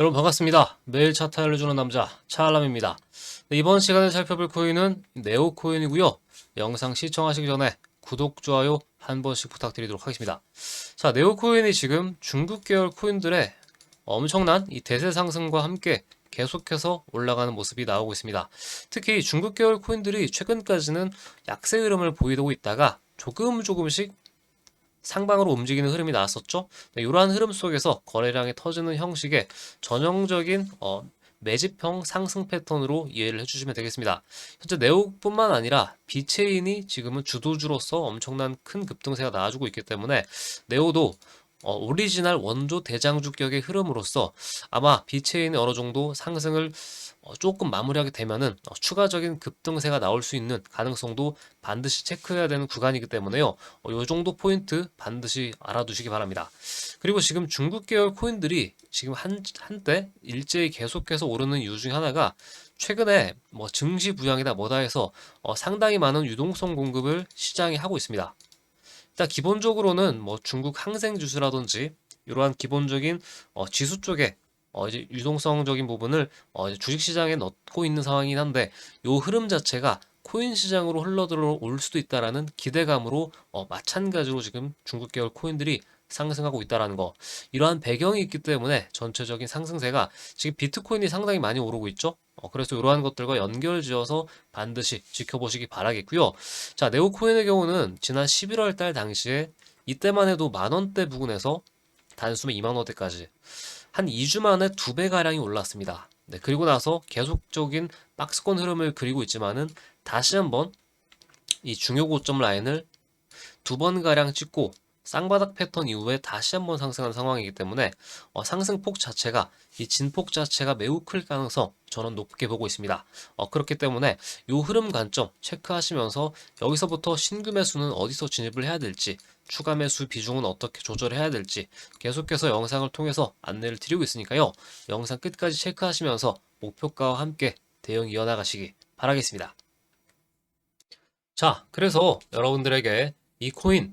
여러분 반갑습니다. 매일 차트 알려주는 남자 차알람입니다. 네, 이번 시간에 살펴볼 코인은 네오코인이고요. 영상 시청하시기 전에 구독, 좋아요 한 번씩 부탁드리도록 하겠습니다. 자, 네오코인이 지금 중국 계열 코인들의 엄청난 이 대세 상승과 함께 계속해서 올라가는 모습이 나오고 있습니다. 특히 중국 계열 코인들이 최근까지는 약세 흐름을 보이고 있다가 조금 조금씩 상방으로 움직이는 흐름이 나왔었죠. 네, 이러한 흐름 속에서 거래량이 터지는 형식의 전형적인 어, 매집형 상승 패턴으로 이해를 해주시면 되겠습니다. 현재 네오뿐만 아니라 비체인이 지금은 주도주로서 엄청난 큰 급등세가 나와주고 있기 때문에 네오도 어, 오리지널 원조 대장주격의 흐름으로서 아마 비체인이 어느 정도 상승을 어, 조금 마무리하게 되면은 어, 추가적인 급등세가 나올 수 있는 가능성도 반드시 체크해야 되는 구간이기 때문에요. 어, 요 정도 포인트 반드시 알아두시기 바랍니다. 그리고 지금 중국 계열 코인들이 지금 한, 한때 일제히 계속해서 오르는 이유 중 하나가 최근에 뭐 증시 부양이다 뭐다 해서 어, 상당히 많은 유동성 공급을 시장이 하고 있습니다. 일단 기본적으로는 뭐 중국 항생 주스라든지 이러한 기본적인 어, 지수 쪽에 어, 이제 유동성적인 부분을 어, 이제 주식 시장에 넣고 있는 상황이긴 한데 요 흐름 자체가 코인 시장으로 흘러들어올 수도 있다라는 기대감으로 어, 마찬가지로 지금 중국 계열 코인들이 상승하고 있다라는 거 이러한 배경이 있기 때문에 전체적인 상승세가 지금 비트코인이 상당히 많이 오르고 있죠. 어, 그래서 이러한 것들과 연결지어서 반드시 지켜보시기 바라겠고요. 자, 네오코인의 경우는 지난 11월 달 당시에 이때만 해도 만 원대 부근에서 단숨에 2만 원대까지 한 2주 만에 두 배 가량이 올랐습니다. 네, 그리고 나서 계속적인 박스권 흐름을 그리고 있지만은 다시 한번 이 중요 고점 라인을 두 번 가량 찍고 쌍바닥 패턴 이후에 다시 한번 상승한 상황이기 때문에 어, 상승폭 자체가 이 진폭 자체가 매우 클 가능성 저는 높게 보고 있습니다. 어, 그렇기 때문에 이 흐름 관점 체크하시면서 여기서부터 신규 매수는 어디서 진입을 해야 될지 추가 매수 비중은 어떻게 조절해야 될지 계속해서 영상을 통해서 안내를 드리고 있으니까요. 영상 끝까지 체크하시면서 목표가와 함께 대응 이어나가시기 바라겠습니다. 자, 그래서 여러분들에게 이 코인